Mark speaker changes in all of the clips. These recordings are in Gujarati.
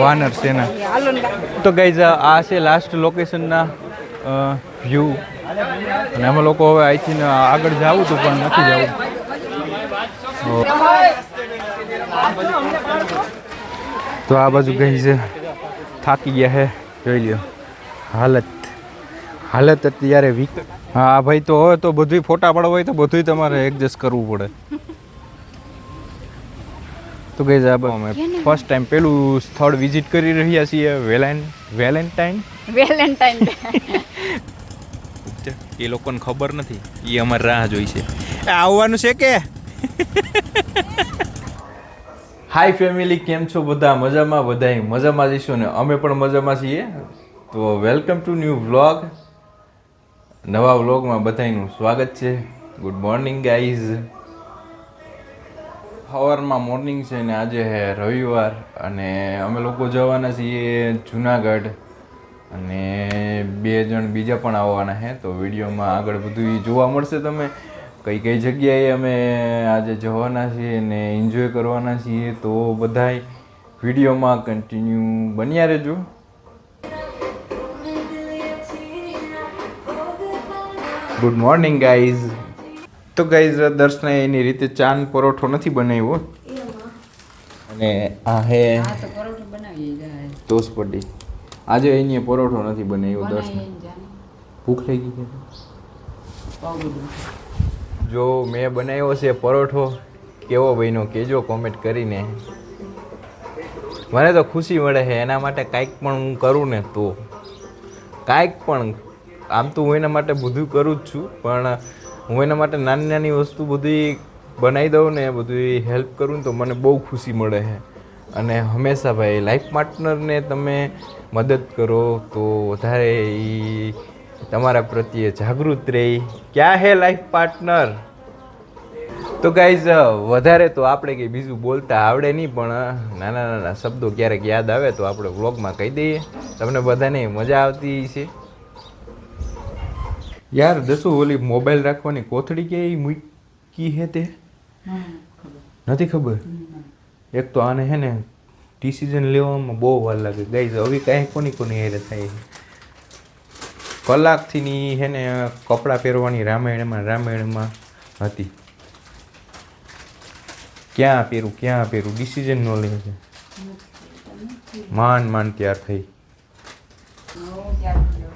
Speaker 1: વાનર સેના. તો ગાઈઝ આ છે લાસ્ટ લોકેશનના વ્યૂ અને અમે લોકો હવે અહીંથી આગળ જવું હતું પણ નથી જવું. તો આ બાજુ ગઈ છે. થાકી ગયા હે, જોઈ લ્યો. હાલત. હાલત અત્યારે વીક. હા, ભાઈ, તો હવે તો બધું ફોટા પાડવા હોય તો બધું તમારે એડજસ્ટ કરવું પડે. તો ગઈ જાબ અમે ફર્સ્ટ ટાઈમ પેલું સ્થળ વિઝિટ કરી રહ્યા છીએ વેલેન વેલેન્ટાઇન?
Speaker 2: વેલેન્ટાઇન
Speaker 1: એ લોકોને ખબર નથી એ અમારે રાહ જોઈ છે. આવવાનું છે કે? હાય ફેમિલી કેમ છો બધા? મજામાં? બધા મજામાં જઈશું ને અમે પણ મજામાં છીએ. તો વેલકમ ટુ ન્યૂ વ્લોગ નવા વ્લોગમાં બધાનું સ્વાગત છે. ગુડ મોર્નિંગ ગાઈઝ સવારમાં મોર્નિંગ છે ને આજે રવિવાર અને અમે લોકો જવાના છીએ જુનાગઢ અને બે જણ બીજા પણ આવવાના છે તો વિડીયોમાં આગળ બધું જોવા મળશે તમે. કઈ કઈ જગ્યાએ અમે આજે જવાના છીએ ને એન્જોય કરવાના છીએ, તો બધાય વિડીયોમાં કન્ટિન્યુ બન્યા રહેજો. ગુડ મોર્નિંગ ગાઈઝ તો ગાઈઝ દર્શને એની રીતે ચાન પરોઠો નથી બનાવ્યો. અને આ હે ટોસ પટ્ટી આજે એની પરોઠો નથી બનાવ્યો દર્શને. ભૂખ લાગી ગઈ જો મેં બનાવ્યો છે પરોઠો, કેવો બન્યો કેજો કોમેન્ટ કરીને. મને તો ખુશી મળે છે, એના માટે કાંઈક પણ હું કરું ને તો. કાંઈક પણ, આમ તો હું એના માટે બધું કરું જ છું, પણ હું એના માટે નાની નાની વસ્તુ બધી બનાવી દઉં ને બધી હેલ્પ કરું ને તો મને બહુ ખુશી મળે છે. અને હંમેશા ભાઈ લાઈફ પાર્ટનરને તમે મદદ કરો તો વધારે એ તમારા પ્રત્યે જાગૃત રહે. ક્યાં હે લાઈફ પાર્ટનર તો ગાઈઝ વધારે તો આપણે કંઈ બીજું બોલતા આવડે નહીં, પણ નાના નાના શબ્દો ક્યારેક યાદ આવે તો આપણે વ્લોગમાં કહી દઈએ. તમને બધાને મજા આવતી છે યાર દસુ ઓલી મોબાઈલ રાખવાની કોથળી કે મૂકી હે તે? નથી ખબર? એક તો આને હે ને ડિસિઝન લેવામાં બહુ વાર લાગે. ગાઈઝ હવે કાંઈ કોની કોની હેરે થાય કલાકથી ની હે ને કપડાં પહેરવાની રામાયણમાં રામાયણમાં હતી. ક્યાં પહેરું ક્યાં પહેરું? ડિસિઝન ન લે છે માંડ માંડ તૈયાર થઈ.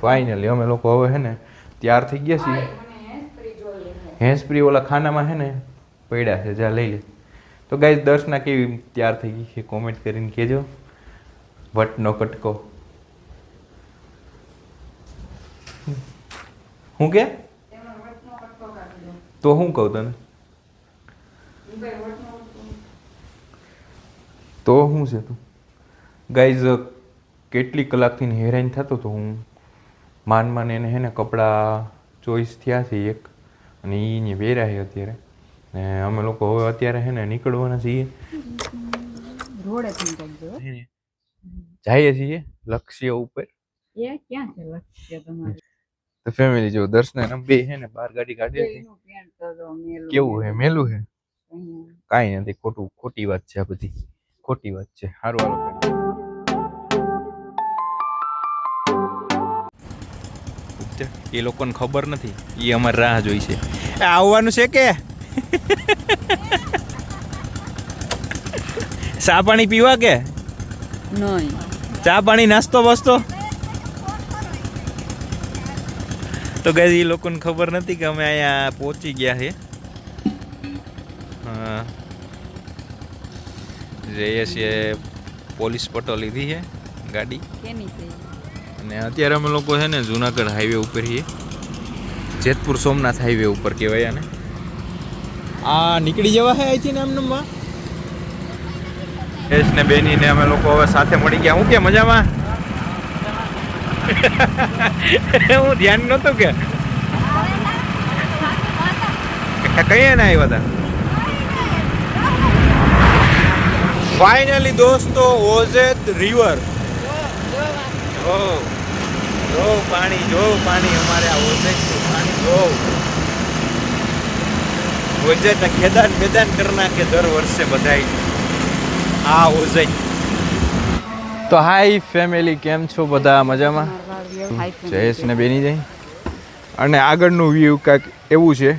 Speaker 1: ફાઇનલી અમે લોકો હવે હે ને તૈયાર થઈ ગયા છીએ. હેંસપ્રી ઓલા ખાનામાં હે ને પડ્યા છે જા લઈ લે. તો ગાઈઝ દર્શના કેવી તૈયાર થઈ ગઈ છે કોમેન્ટ કરીને કહેજો. વટનો કટકો. હું કે? તો હું કહું તને? તો શું છે તું? ગાઈઝ કેટલી કલાકથી હેરાન થતો તો હું માન માન એને હે ને કપડાં ચોઈસ થયા છે એક. અને એ ને વેરા છે અત્યારે. ને અમે લોકો હવે અત્યારે હે ને નીકળવાના છીએ.
Speaker 2: રોડે
Speaker 1: જઈએ છીએ લક્ષ્ય ઉપર.
Speaker 2: એ ક્યાં છે લક્ષ્ય તમારું?
Speaker 1: તો ફેમિલી જો દર્શન બે હે ને બહાર ગાડી કાઢી
Speaker 2: એનું
Speaker 1: કેવું હે? મેલું હે?
Speaker 2: કાઈ
Speaker 1: કાંઈ નથી ખોટું ખોટી વાત છે આ બધી. ખોટી વાત છે. સારું હાલો. એ લોકોને ખબર નથી. એ અમારે રાહ જોઈ છે. આવવાનું છે કે? ચા પાણી પીવા કે? ચા પાણી નાસ્તો બસતો? તો ગઈ એ લોકોને ખબર નથી કે અમે અહીંયા પહોંચી ગયા છે. હા. જઈએ છીએ પોલીસ પટો લીધી છે ગાડી.
Speaker 2: કેની છે?
Speaker 1: અને અત્યારે અમે લોકો છે ને જુનાગઢ હાઈવે ઉપર છીએ. જેતપુર સોમનાથ હાઈવે ઉપર કહેવાય આને. આ નીકળી જવા છે અહીંથી ને એમનેમાં યશ ને બેની ને અમે લોકો હવે સાથે મળી ગયા. હું કે મજામાં? હું ધ્યાન નહોતું કે. કઈ ના આવ્યા હતા ફાઇનલી દોસ્તો ઓઝેત રિવર જો જો પાણી જો પાણી અમારે આ ઓઝેત પાણી જો. ઓજત ખેદાન મેદાન કરી નાખે દર વર્ષે બધાય. આ ઓજત તો હાય ફેમિલી કેમ છો બધા? મજામાં? જયેશ ને બેની જાય. અને આગળનું વ્યૂ કાંઈક એવું છે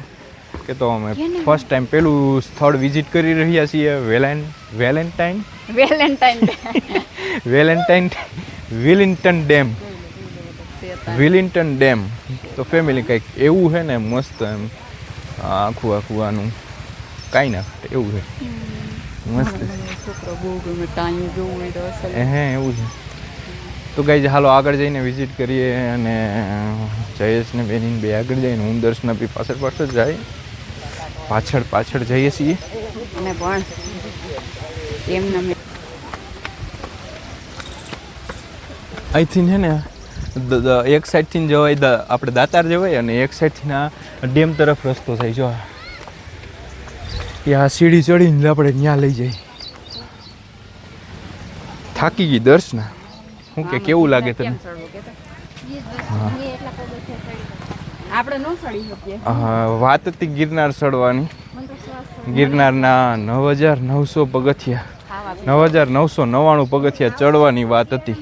Speaker 1: કે તો અમે ફર્સ્ટ ટાઈમ પેલું સ્થળ વિઝિટ કરી રહ્યા છીએ વેલેન Valentine?
Speaker 2: Valentine
Speaker 1: Valentine Wellington dam. Wellington dam. તો ફેમિલી કંઈક એવું છે ને મસ્ત એમ. આખું આખું આનું કાંઈ ના એવું છે. મસ્ત. હે એવું છે. તો ગઈ હાલો આગળ જઈને વિઝિટ કરીએ અને જયેશ ને બેનીને બે આગળ જઈને હું દર્શન બી પાછળ પાછળ જાય. પાછળ પાછળ જઈએ છીએ.
Speaker 2: અને પણ એમને
Speaker 1: અહીંથી છે ને એક સાઈડથી જવાય આપણે દાતાર જવાય અને એક સાઈડથી આ ડેમ તરફ રસ્તો થાય જો એ આ સીડી ચડીને આપણે ત્યાં લઈ જાય. થાકી ગઈ દર્શના શું કે કેવું લાગે તને? વાત હતી ગિરનાર ચડવાની. ગિરનારના નવ હજાર નવસો પગથિયા. નવ હજાર નવસો નવ્વાણું પગથિયા ચડવાની વાત હતી.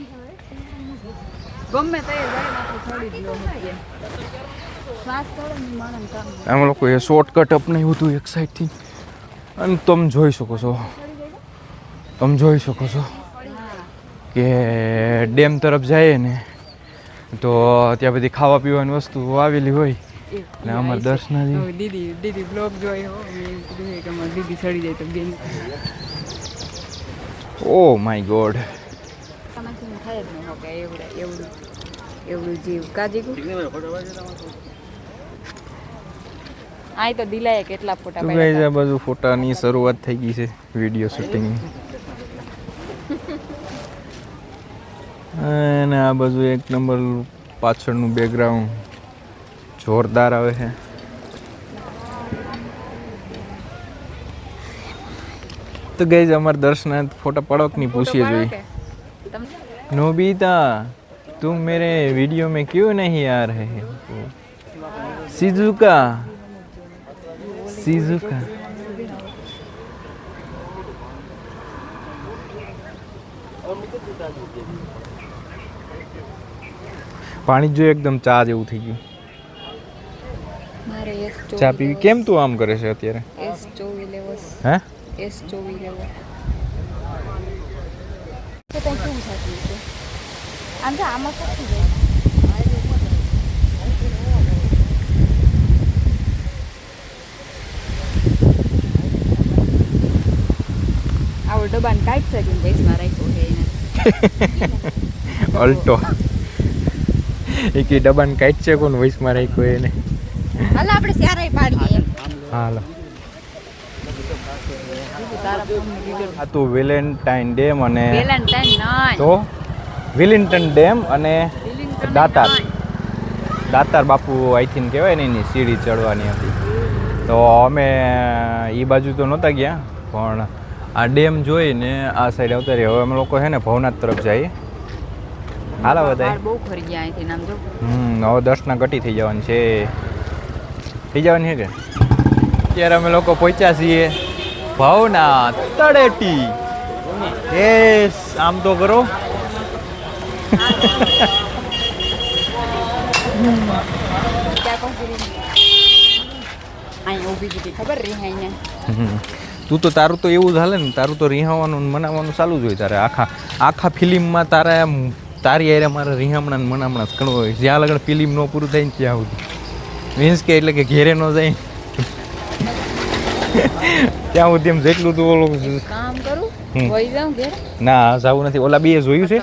Speaker 2: ગમે તે એ શોર્ટકટ
Speaker 1: અપ નહીં શોર્ટકટ અપનાવ્યું હતું એક સાઈડથી અને તમે જોઈ શકો છો. તમે જોઈ શકો છો કે ડેમ તરફ જઈએ ને તો ત્યાં બધી ખાવા પીવાની વસ્તુ આવેલી હોય. ને અમારે દર્શનાજી.
Speaker 2: દીદી દીદી બ્લોગ જોઈ હો દીદી ચડી જાય તો બેન.
Speaker 1: ઓ માય ગોડ
Speaker 2: થાય જ ન હોય એવડે એવું એવડું જીવ. કાજી આય તો દિલાએ કેટલા ફોટા પાડ્યા
Speaker 1: આ બાજુ ફોટાની શરૂઆત થઈ ગઈ છે વિડિયો શૂટિંગ અને આ બાજુ એક નંબર પાછળનું બેકગ્રાઉન્ડ જોરદાર આવે છે. તો ગઈ અમારા દર્શનાથ ફોટા પડકની પૂછીએ
Speaker 2: પાડો
Speaker 1: જોઈ
Speaker 2: કે? તમને
Speaker 1: नोबिता तुम मेरे वीडियो में क्यों नहीं आ रहे हो सिजुका सिजुका પાણી જો એકદમ ચા જેવું થઈ ગયું
Speaker 2: મારે એસ
Speaker 1: ચા પીવી કેમ તું આમ કરે છે અત્યારે
Speaker 2: એસ ચોવી લેવો
Speaker 1: હે
Speaker 2: એસ ચોવી લેવો આમ તો આમાં કશું જાય આવો ડબ્બાને કાઢી શકે પૈસા રાખ્યો છે એને.
Speaker 1: અલ્ટો. એક કે ડબ્બાને કાઢ છે કોણ વોઇસમાં રાખ્યો એને.
Speaker 2: હાલ આપણે સારાય પાડીએ
Speaker 1: હાલો. આ તો વેલેન્ટાઇન ડે મને.
Speaker 2: વેલેન્ટાઇન નાય
Speaker 1: તો? વિલિંગ્ટન ડેમ અને દાતાર. દાતાર બાપુ આઈ થિંક કહેવાય ને એની સીડી ચડવાની હતી. તો અમે એ બાજુ તો નહોતા ગયા પણ આ ડેમ જોઈને આ સાઈડ આવતા રહ્યા. હવે અમે લોકો છે ને ભવનાથ તરફ જઈએ. હાલા બધા
Speaker 2: બહુ ફરી ગયા અહીંથી નામ જો.
Speaker 1: હમ હવે દર્શના ઘટી થઈ જવાની છે. થઈ જવાની છે કે? અત્યારે અમે લોકો પહોંચ્યા છીએ ભવનાથ તળેટી. યસ આમ તો કરો
Speaker 2: ક્યાં પહોંચી અહીંયા ઊભી હતી ખબર.
Speaker 1: તું તો તારું તો એવું ચાલે ને તારું તો રિહાવાનું મનાવવાનું ચાલુ જ હોય તારે. આખા આખા ફિલ્મમાં તારા એમ તારી એરે મારે રિહામણા મનામણા ઘણું હોય. જ્યાં લગન ફિલ્મ ન પૂરું થાય ને ત્યાં સુધી. મીન્સ કે એટલે કે ઘેરે ન જાય. ત્યાં સુધી એમ જેટલું તું ઓલું
Speaker 2: કામ કરું?
Speaker 1: ના જવું નથી. ઓલા બે જોયું છે?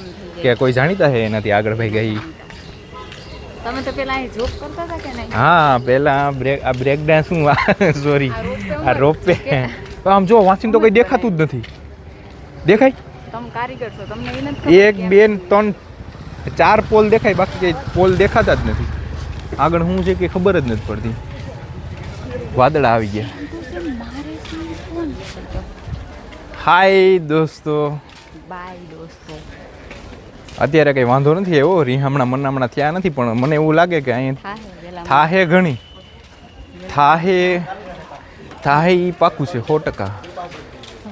Speaker 1: કે કોઈ જાણીતા છે એનાથી આગળ ભાઈ ગઈ?
Speaker 2: તમે તો પેલા જોબ કરતા હતા કે નહીં?
Speaker 1: હા પેલા બ્રેક આ બ્રેક ડાન્સ હું સોરી
Speaker 2: આ
Speaker 1: રોપે આમ જો વાંચીને તો કઈ દેખાતું જ નથી. દેખાય?
Speaker 2: તમે કારીગર છો તમને એ નથી
Speaker 1: એક બે ત્રણ ચાર પોલ દેખાય બાકી કઈ પોલ દેખાતા જ નથી. આગળ શું છે કે ખબર જ નથી પડતી. વાદળા આવી ગયા. હાય દોસ્તો.
Speaker 2: બાય દોસ્તો.
Speaker 1: અત્યારે કઈ વાંધો નથી એવો રીહામણા મનામણા થયા નથી પણ મને એવું લાગે કે અહીં
Speaker 2: થાહે
Speaker 1: ઘણી. થાહે થાહે એ પાકું છે સો ટકા.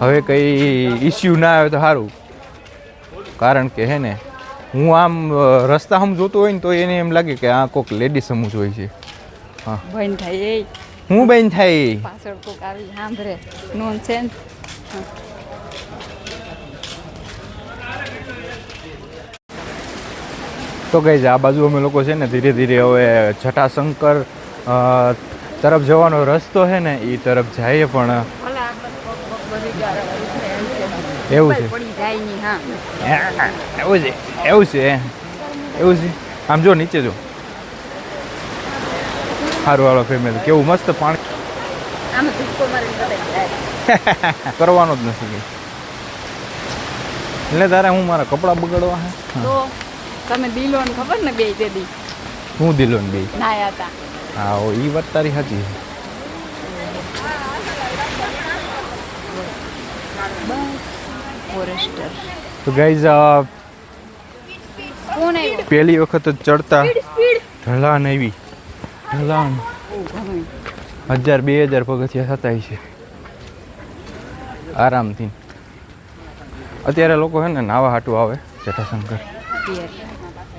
Speaker 1: હવે કંઈ ઇસ્યુ ના આવે તો સારું. કારણ કે હે ને હું આમ રસ્તા હમ જોતો હોય ને તો એને એમ લાગે કે આ કોક લેડીઝ સમૂહ હોય છે. હા. હું બેન થાય
Speaker 2: પાછળ કોક આવી સાંભળે. નોન સેન્સ
Speaker 1: તો ગઈ આ બાજુ અમે લોકો છે ને ધીરે ધીરે હવે જટાશંકર તરફ જવાનો રસ્તો છે ને એ તરફ જઈએ પણ. એવું છે.
Speaker 2: જાય
Speaker 1: એવું છે એવું છે એવું છે. આમ જો નીચે જો. સારું વાળો ફેમિલી. કેવું મસ્ત પાણી.
Speaker 2: જાય
Speaker 1: કરવાનો જ નથી એટલે તારે હું મારા કપડાં બગડવા હે?
Speaker 2: તમે દિલો ખબર ને બે તે દી?
Speaker 1: હું દિલો ને બે
Speaker 2: નાયા હતા
Speaker 1: હા ઓ ઈ વાત તારી સાચી
Speaker 2: ફોરેસ્ટર
Speaker 1: તો ગાઈઝ
Speaker 2: કોણ આવ્યો?
Speaker 1: પહેલી વખત ચડતા ઢલાન આવી. ઢલાન હજાર બે હજાર પગથિયા થતા છે. આરામથી. અત્યારે લોકો છે ને નાવા હાટું આવે જટાશંકર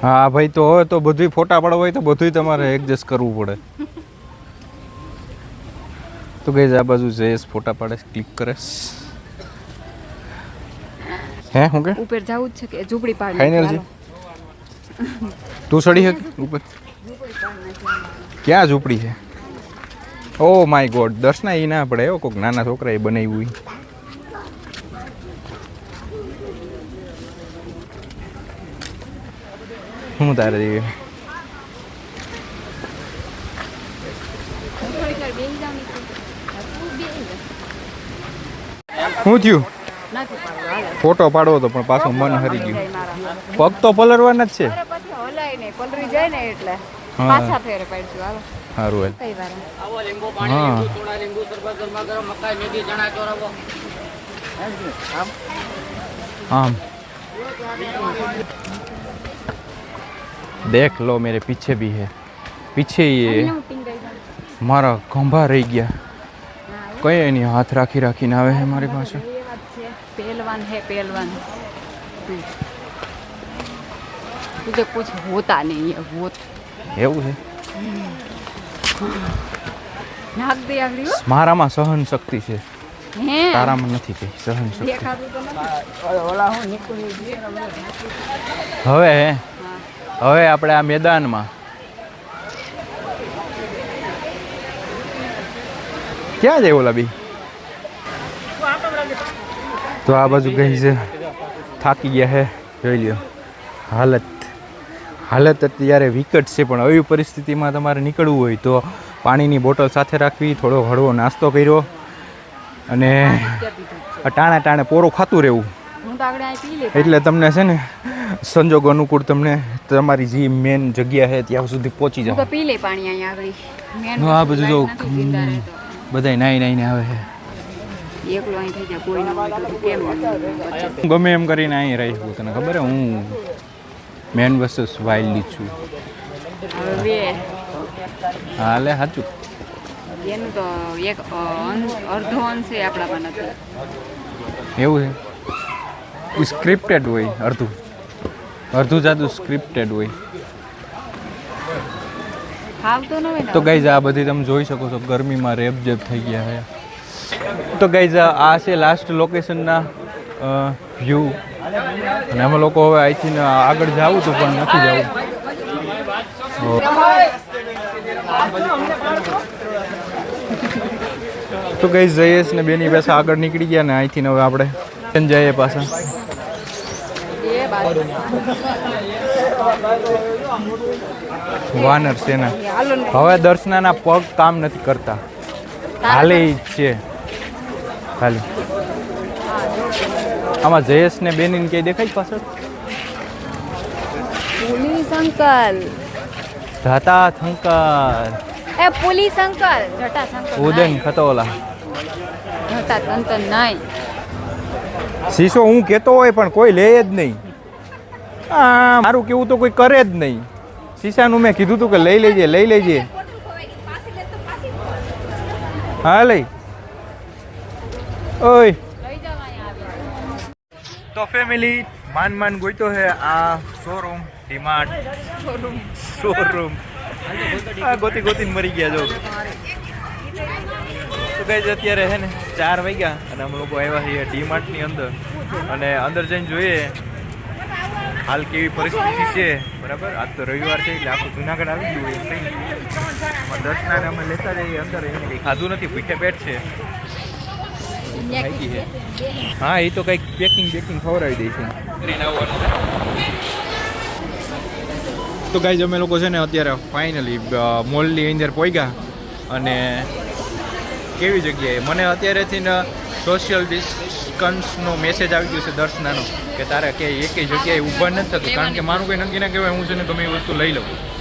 Speaker 1: હા ભાઈ તો હવે તો બધું ફોટા પાડવા હોય તો બધું તમારે એડજસ્ટ કરવું પડે. તો ગઈ આ બાજુ જઈશ ફોટા પાડે ક્લિક કરે હે હું કે?
Speaker 2: ઉપર જવું જ છે કે ઝૂંપડી પાડ
Speaker 1: Final છે? તું ચડી શક ઉપર? ક્યાં ઝૂંપડી છે? ઓ માય ગોડ દર્શના એ ના પડે એવો કોઈક નાના છોકરાએ બનાવ્યું હું તારે દેવી? શું થયું? ફોટો પાડવો તો પણ પાછું મન હરી ગયું. પગ તો પલરવાના જ છે.
Speaker 2: હલાય
Speaker 1: देख लो मेरे पीछे भी है पीछे ये મારા ખંભા રહી ગયા કઈ એની હાથ રાખી રાખીને આવે છે મારી પાસે
Speaker 2: એ વાત છે પહેલવાન હે પહેલવાન તું तुझे कुछ होता नहीं है होत
Speaker 1: એવું છે
Speaker 2: નાક દે આગળ હો.
Speaker 1: મારામાં સહન શક્તિ છે
Speaker 2: હે
Speaker 1: તારામાં નથી કઈ સહન શક્તિ
Speaker 2: દેખાતું તો નથી ઓલા હું નીકળી ગઈ
Speaker 1: હવે હે
Speaker 2: હા
Speaker 1: હવે આપણે આ મેદાનમાં. ક્યાં જાય ઓલા બી? તો આ બાજુ ગઈ છે. થાકી ગયા હે. જોઈ લ્યો. હાલત. હાલત અત્યારે વિકટ છે, પણ આવી પરિસ્થિતિમાં તમારે નીકળવું હોય તો પાણીની બોટલ સાથે રાખવી, થોડો હળવો નાસ્તો કર્યો અને ટાણે ટાણે પોરો ખાતું રહેવું.
Speaker 2: હું તો આગળ પી લે
Speaker 1: એટલે તમને છે ને સંજોગ અનુકૂળ તમને તમારી જે મેન જગ્યા છે ત્યાં સુધી પહોંચી
Speaker 2: જાવ તો પી લે પાણી અહીંયા આગળ. મેન
Speaker 1: આ બધું જો બધાય નાઈ નાઈને આવે છે. ગમે એમ કરીને અહીં રહી શકું તને ખબર હે હું મેન વસ્તુ વાઇલ્ડ છું. હાલે સાચું
Speaker 2: એનું તો એક અર્ધો અંશ- આપણામાં નથી.
Speaker 1: એવું છે? એ સ્ક્રિપ્ટેડ હોય અડધું અડધું જાદુ સ્ક્રિપ્ટેડ હોય. તો ગાઈઝ આ બધી તમે જોઈ શકો છો ગરમીમાં રેપ જેપ થઈ ગયા છે. તો ગાઈઝ આ છે લાસ્ટ લોકેશનના વ્યૂ અને અમે લોકો હવે અહીંથી આગળ જવું તો પણ નથી જવું. તો ગઈ જયેશ ને બેની પાસે આગળ નીકળી ગયા ને અહીંથી હવે આપણે જઈએ પાછા. વાનર
Speaker 2: છે ને.
Speaker 1: હવે દર્શનાના પગ કામ નથી કરતા. હાલે છે. ખાલી આમાં જયેશ ને બેની ક્યાંય દેખાય પાછળ?
Speaker 2: Police uncle.
Speaker 1: ધાતા થંકર
Speaker 2: એ પોલીસ અંકલ. જટા થંકર
Speaker 1: ઉદન ખતોલા.
Speaker 2: જટા તંતન નહીં
Speaker 1: શીશો હું કહેતો હોય પણ કોઈ લે જ નહીં. આ મારું કેવું તો કોઈ કરે જ નહીં. શીશાનું મેં કીધું તું કે લઈ લેજે લઈ લેજે. હા લઈ. ઓય. તો ફેમિલી માન માન ગોઈતો હે આ શોરૂમ ડિમાન્ડ શોરૂમ શોરૂમ આ ગોતી ગોતીને મરી ગયા જો. તો ગાઈઝ અત્યારે હે ને ચાર વાગ્યા અને અમે લોકો આવ્યા છીએ ડીમાર્ટની અંદર. અને અંદર જઈને જોઈએ હાલ કેવી પરિસ્થિતિ છે. બરાબર? આજ તો રવિવાર છે એટલે આખું જુનાગઢ આવી ગયું એમ કહીને. દર્શના અમે લેતા જઈએ અંદર એને કંઈ ખાધું નથી ભૂખે પેટ છે. છે હા એ તો કંઈક પેકિંગ પેકિંગ ખવડાવી દે છે તો ગાઈઝ અમે લોકો છે ને અત્યારે ફાઇનલી મોલની અંદર પહોંચ્યા અને કેવી જગ્યાએ? મને અત્યારેથી ને સોશિયલ ડિસ્ટન્સનો મેસેજ આવી ગયો છે દર્શનાનો કે તારે કે એકેય જગ્યાએ ઊભા નથી થતું. કારણ કે મારું કંઈ નક્કી ના કહેવાય હું છે ને ગમે એ વસ્તુ લઈ લઉં.